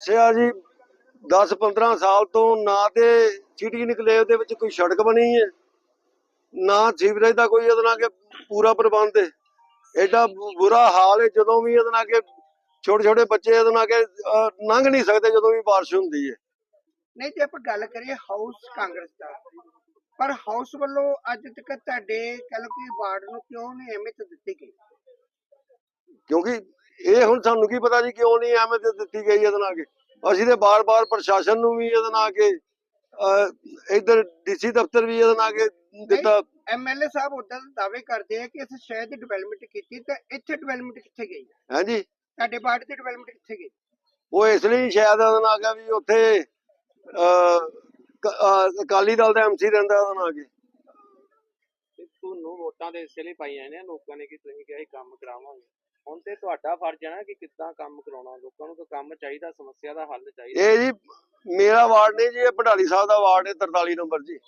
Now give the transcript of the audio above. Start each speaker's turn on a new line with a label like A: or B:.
A: ਸਿਆ ਜੀ 10 15 ਸਾਲ ਤੋਂ ਨਾ ਤੇ ਸਿਟੀ ਨਿਕਲੇ ਦੇ ਵਿੱਚ ਕੋਈ ਸੜਕ ਬਣੀ ਹੈ ਨਾ ਸੀਵਰੇਜ ਦਾ ਕੋਈ ਇਹਦੇ ਨਾਲ ਕਿ ਪੂਰਾ ਪ੍ਰਬੰਧ ਹੈ। ਐਡਾ ਬੁਰਾ ਹਾਲ ਹੈ ਜਦੋਂ ਵੀ ਇਹਦੇ ਨਾਲ ਕਿ ਛੋਟੇ ਛੋਟੇ ਬੱਚੇ ਇਹਦੇ ਨਾਲ ਕਿ ਲੰਘ ਨਹੀਂ ਸਕਦੇ ਜਦੋਂ ਵੀ ਬਾਰਿਸ਼ ਹੁੰਦੀ ਹੈ।
B: ਨਹੀਂ ਜੇ ਆਪਾਂ ਗੱਲ ਕਰੀਏ ਹਾਊਸ ਕਾਂਗਰਸ ਦਾ। ਪਰ ਹਾਊਸ ਵੱਲੋਂ ਅੱਜ ਤੱਕ ਤੁਹਾਡੇ ਕਹਿ ਲਓ ਕਿ ਵਾਰਡ ਨੂੰ ਕਿਉਂ ਨਹੀਂ ਅਹਿਮੀਅਤ ਦਿੱਤੀ ਗਈ?
A: ਕਿਉਂਕਿ ਇਹ ਹੁਣ ਸਾਨੂੰ ਕੀ ਪਤਾ ਜੀ ਕਿਉਂ ਨਹੀਂ ਐਵੇਂ ਤੇ ਦਿੱਤੀ ਗਈ ਇਹਦੇ ਨਾਲ ਕਿ ਅਸੀਂ ਤੇ ਬਾਰ-ਬਾਰ ਪ੍ਰਸ਼ਾਸਨ ਨੂੰ ਵੀ ਇਹਦੇ ਨਾਲ ਕਿ ਇੱਧਰ ਡੀਸੀ ਦਫ਼ਤਰ ਵੀ ਇਹਦੇ ਨਾਲ ਕਿ ਦਿੱਤਾ।
B: ਐਮਐਲਏ ਸਾਹਿਬ ਉਦਾਂ ਦਾਅਵੇ ਕਰਦੇ ਆ ਕਿ ਇਸ ਸ਼ਹਿਰ ਦੀ ਡਿਵੈਲਪਮੈਂਟ ਕੀਤੀ ਤੇ ਇੱਥੇ ਡਿਵੈਲਪਮੈਂਟ ਕਿੱਥੇ ਗਈ?
A: ਹਾਂਜੀ
B: ਤੁਹਾਡੇ ਵਾਰਡ ਦੀ ਡਿਵੈਲਪਮੈਂਟ ਕਿੱਥੇ ਗਈ?
A: ਉਹ ਇਸ ਲਈ ਸ਼ਾਇਦ ਉਹਦਾ ਨਾਂ ਕਿ ਵੀ ਉੱਥੇ ਅਕਾਲੀ ਦਲ ਦਾ ਐਮਸੀ ਰਹਿੰਦਾ ਉਹਦਾ ਨਾਂ ਕਿ
C: ਤੇ ਤੁਹਾਨੂੰ ਵੋਟਾਂ ਦੇ ਇਸੇ ਲਈ ਪਾਈਆਂ ਨੇ ਲੋਕਾਂ ਨੇ ਕਿ ਤੁਸੀਂ ਕਿਹਾ ਸੀ ਕੰਮ ਕਰਾਵਾਂਗੇ। ਹੁਣ ਤੇ ਤੁਹਾਡਾ ਫਰਜ਼ ਹੈ ਨਾ ਕਿ ਕਿੱਦਾਂ ਕੰਮ ਕਰਾਉਣਾ, ਲੋਕਾਂ ਨੂੰ ਤਾਂ ਕੰਮ ਚਾਹੀਦਾ, ਸਮੱਸਿਆ ਦਾ ਹੱਲ ਚਾਹੀਦਾ।
A: ਇਹ ਜੀ, ਮੇਰਾ ਵਾਰਡ ਨਹੀਂ ਜੀ, ਇਹ ਭੰਡਾਰੀ ਸਾਹਿਬ ਦਾ ਵਾਰਡ ਹੈ 43 ਨੰਬਰ ਜੀ।